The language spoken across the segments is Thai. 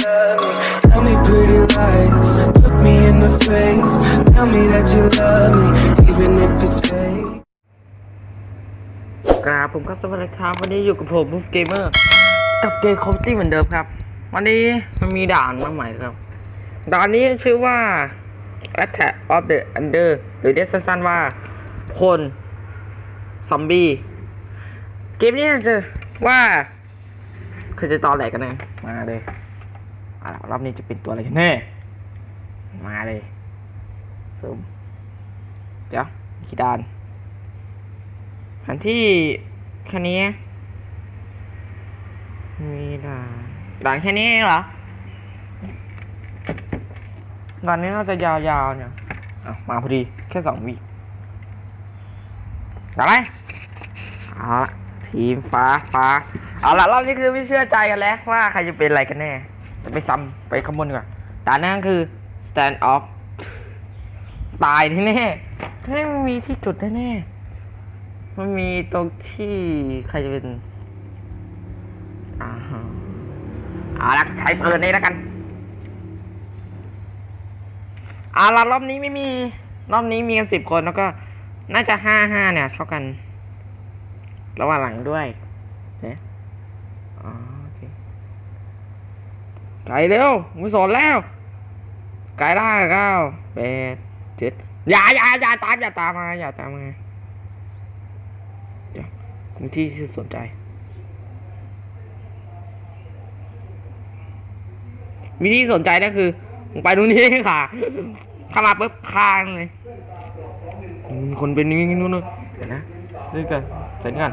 Tell me pretty lies. Look me in the face. Tell me that you love me, even if it's fake. กราบผมก็สวัสดีครับ วันนี้อยู่กับผมบูฟเกมเมอร์กับเกมคอมตี้เหมือนเดิมครับ วันนี้มันมีด่านมาใหม่ครับ ด่านนี้ชื่อว่า Attack of the Under หรือเรียกสั้นๆว่า คนซอมบี้เกมนี้จะว่าคือจะต่อแหลกกันนะมาเลย เอาละรอบนี้จะเป็นตัวอะไรกันแน่ มาเลยซูมเดี๋ยวกี่ดานแผนที่แค่นี้ มีด่านด่านแค่นี้เหรอด่านนี้น่าจะยาวๆเนี่ยอะมาพอดีแค่สองวิด่านอะไรเอาละทีมฟ้าฟ้าเอาละรอบนี้คือไม่เชื่อใจกันแล้วว่าใครจะเป็นอะไรกันแน่ จะไปซ้ำไปขบวนดีกว่าด่านนั้นคือ stand off ตายแน่ไม่มีที่จุดแน่ๆมันมีตรงที่ใครจะเป็นอ่าฮะอาละใช้ปืนนี้แล้วกันอาละรอบนี้ไม่มี รอบนี้มีกันสิบคนแล้วก็น่าจะห้าห้าเนี่ย เท่ากัน ระหว่างหลังด้วยเนี่ยอ๋อโอเค ไกลเร็วมึงสอนแล้วไกลได้เก้าแปดเจ็ดอย่าอย่าอย่าตามอย่าตามมาอย่าตามมามีที่ที่สนใจมีที่สนใจนั่นคือไปตรงนี้ค่ะเข้ามาปุ๊บค้างเลยคนเป็นนี่นู่นนู่นเดี๋ยวนะซื้อกันใส่นี่กัน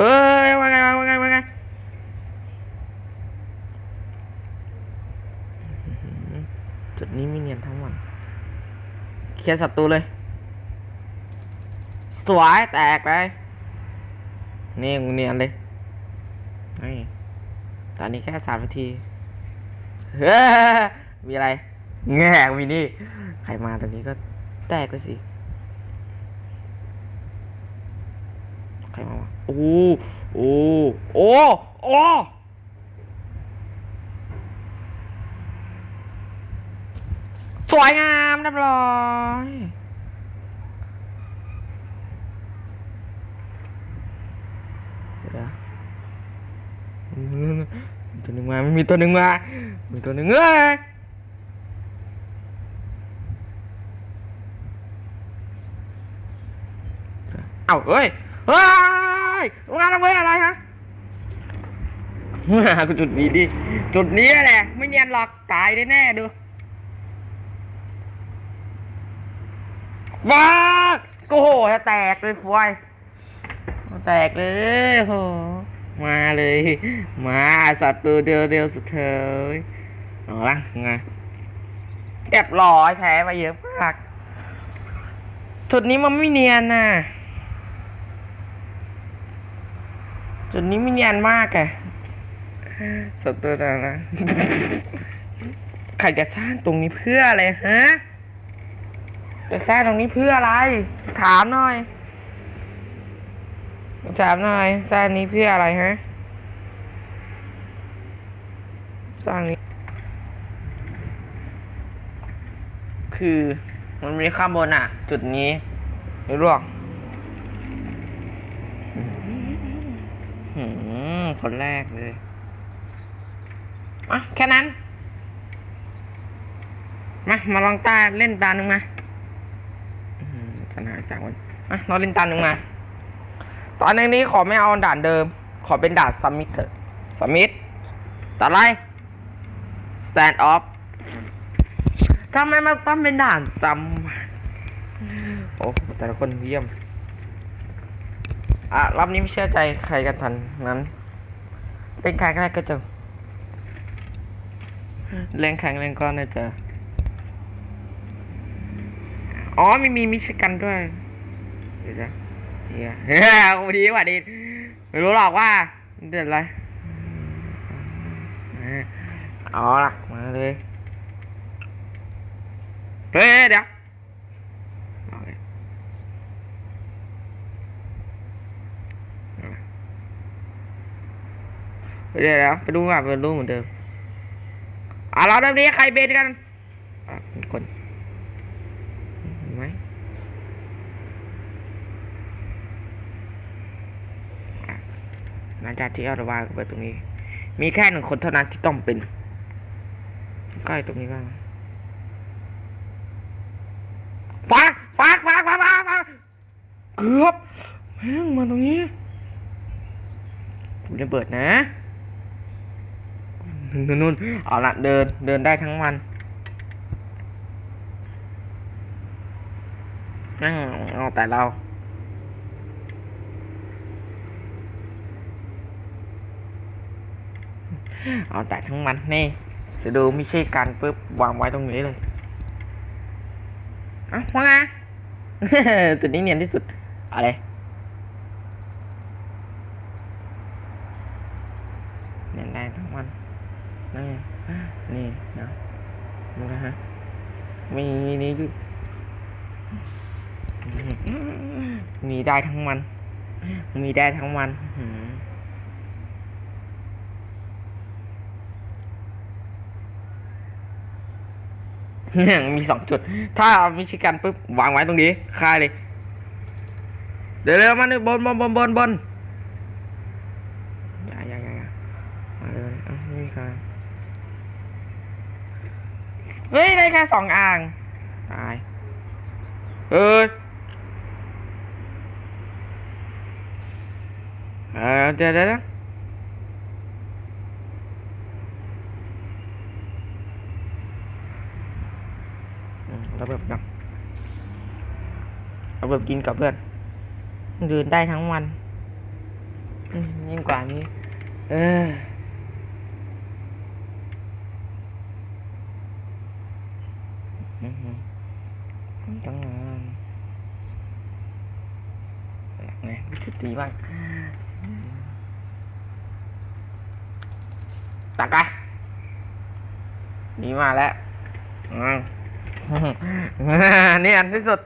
เฮ้ยว่าไงว่าไงว่าไงจุดนี้ไม่เนียนทั้งวันเคลียร์ศัตรูเลย สวยแตกไปนี่มึงเนียนเลยนี่ตอนนี้แค่สามนาทีเฮ้ยมีอะไร แง่มีนี่ ใครมาตอนนี้ก็แตกไปสิ ใครมาวะโอ้โอ้โอ้โอ้สวยงามเรียบร้อยเดี๋ยวตัวหนึ่งมาไม่มีตัวหนึ่งมา มีตัวหนึ่งเอ้ยเอ้าเอ้ย ฮ้ยมาทำไมอะไรฮะมากูจุดนี้ดิ จุดนี้แหละ ไม่เนียนหรอกตายแน่ๆดูว้าโอ้โหแตกเลยฟวยแตกเลยโหมาเลย มาสัตว์ตัวเดียวเดียวสุดเธอเอาละไงเรียบร้อยแพ้ไปเยอะมากจุดนี้มันไม่เนียนน่ะ จุดนี้ไม่เนียนมากอะสัตว์ตัวนั้นะ ใครจะสร้างตรงนี้เพื่ออะไรฮะ จะสร้างตรงนี้เพื่ออะไร ถามหน่อย ถามหน่อย สร้างนี้เพื่ออะไรฮะ สร้างนี้ คือมันมีข้างบนอะ จุดนี้ไม่รู้หรอก คนแรกเลยอะแค่นั้น มา มาลองตาเล่นตาหนึ่งมาอืมสนาสามคนอะเราเล่นตาหนึ่งมา ตอนนี้ขอไม่เอาด่านเดิม ขอเป็นด่านซัมมิทเถอะซัมมิทตัดไร stand off ทำไมมันต้องเป็นด่านซ้ำโอ้แต่ละคนเยี่ยม อะรอบนี้ไม่เชื่อใจใครกันทันนั้นเป็นใครก็ได้ก็จะแรงแข็งแรงก็น่าจะอ๋อไม่มีมิชกันด้วยเดี๋ยวนะเฮียเฮ้ยกูดีกว่าดีไม่รู้หรอกว่าเดือดอะไรออเอละมาเลยเฮ้ยเดี๋ยวเอาเลย เดี๋ยวไปดูอะไปดูเหมือนเดิมอะเราเริ่มนี้ใครเบนกันอะคนเห็นไหมหลังจากที่เอาระวางไปตรงนี้ มีแค่หนึ่งคนเท่านั้นที่ต้องเป็นใกล้ตรงนี้บ้างฟักฟักฟักฟักฟักฟักเกือบแม่งมาตรงนี้ผมจะเปิดนะ นู่นนู่นเอาละเดินเดินได้ทั้งวันแม่งเอาแต่เราเอาแต่ทั้งมันนี่จะดูไม่ใช่การปุ๊บวางไว้ตรงนี้เลยอ้าว่าไงจุดนี้เนียนที่สุดอะไรเนียนได้ทั้งวันนี่นี่นะดูนะฮะ มีนี่อยู่มีได้ทั้งวัน มีได้ทั้งวันเนี่ยมีสองจุด ถ้ามิชิกันปุ๊บวางไว้ตรงนี้ค่ายเลย เดี๋ยวเร็วมาหนึ่งบนบนบนบนบนอย่าอย่าอย่าอย่ามาเลยอะไม่มีใครเฮ้ย ได้แค่สองอ่าง ตายเฮ้ยเออเดี๋ยวเดี๋ยวเดี๋ยวอืมระเบิดกับระเบิดกินกับเพื่อนเดินได้ทั้งวันอืมยิ่งกว่านี้เอออืม ตั้งนานอยากไงวิธีตีบ้างตักกะหนีมาแล้วอืมนี่อันที่สุด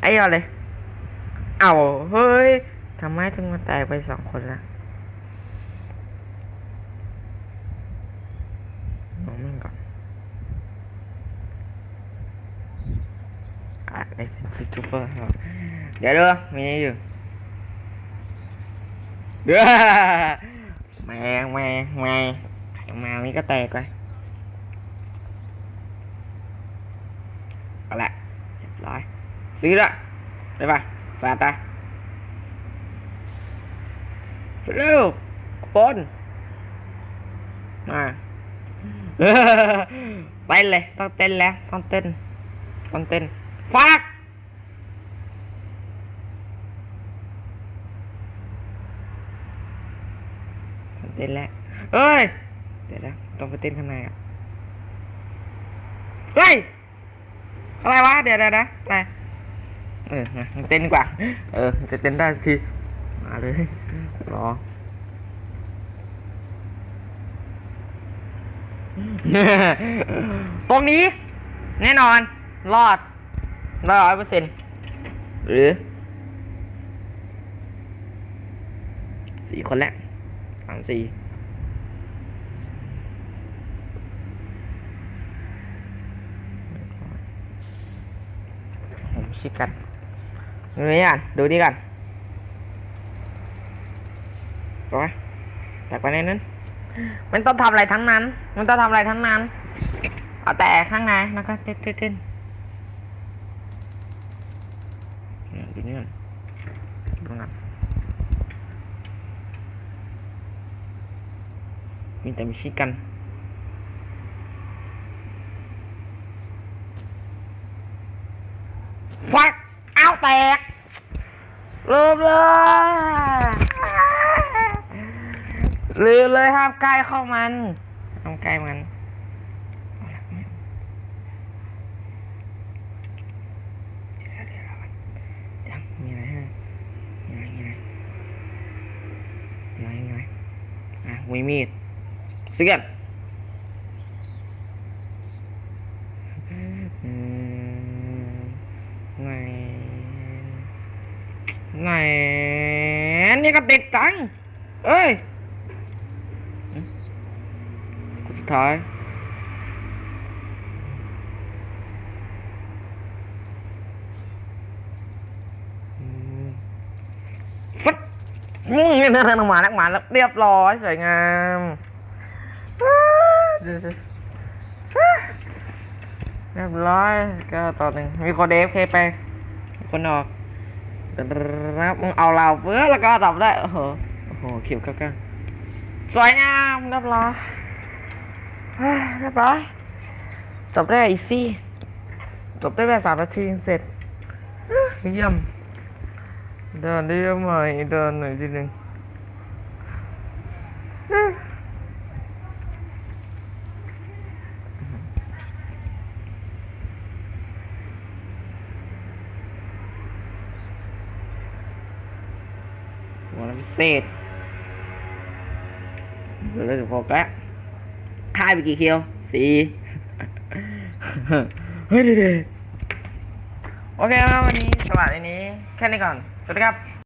ไอ้เอาเลย เอาเฮ้ยทำไมถึงมาแตกไปสองคนละมองมันก่อน อะในซินทูเฟอร์เดี๋ยวเด้อมีนี่อยู่เด้อแมงแมงแมงไข่แมวนี่ก็แตกไปเอาละเรียบร้อยซื้อละได้ปะแฟดตาเร็วปนมาเต้นเลยต้องเต้นแล้วต้องเต้นต้องเต้นฟักเต้นแล้วเอ้ย เดี๋ยวนะต้องไปเต้นข้างในอะ เฮ้ย อะไรวะ เดี๋ยวนะไปเออมาเต้นดีกว่า เออ จะเต้นได้สักที มาเลย รอตรงนี้ แน่นอน รอด ร้อยเปอร์เซ็นต์หรือสี่คนแล้วสามสี่ผมชิดกันดูนี่กันดูนี่กันไปไหมจากไปในนั้น มันต้องทำอะไรทั้งนั้น มันต้องทำอะไรทั้งนั้น เอาแต่ข้างในแล้วก็เต้นเต้น เต้นเนี่ยดูนี่ก่อนดูนั่นมีแต่มีชิกันฟักเอาแตกลืมเลยลืมเลยห้ามใกล้เข้ามันห้ามใกล้มันเอาละไม่เดี๋ยวเดี๋ยวเดี๋ยวยังมีอะไรให้มีอะไรมีอะไรมีอะไรมีอะไรอะ มีมีดเสียบไงไงนี่ก็ติดจังเอ้ยสุดท้าย อืมฟึด นี่เดินออกมาแล้วมาแล้วเรียบร้อยสวยงามอ้าวดูสิอ้าวเรียบร้อยก็ต่อหนึ่งมีคนเดฟเคไปมีคนออกรับมึงเอาเราเพื่อแล้วก็ตอบได้ โอ้โหโอ้โหเขียวก้าวๆสวยงามเรียบร้อยเฮ้ยเรียบร้อยจบได้อีซี่จบได้แบบสามนาทีเสร็จเยี่ยม เดินได้ยังไงเดินหน่อยทีหนึ่งหัวน้ำพิเศษเดี๋ยวเราจะโฟกัสค่ายไปกี่คิวสี่เฮ้ยเดี๋ยวๆโอเคครับวันนี้สวัสดีนี้ แค่นี้ก่อน สวัสดีครับ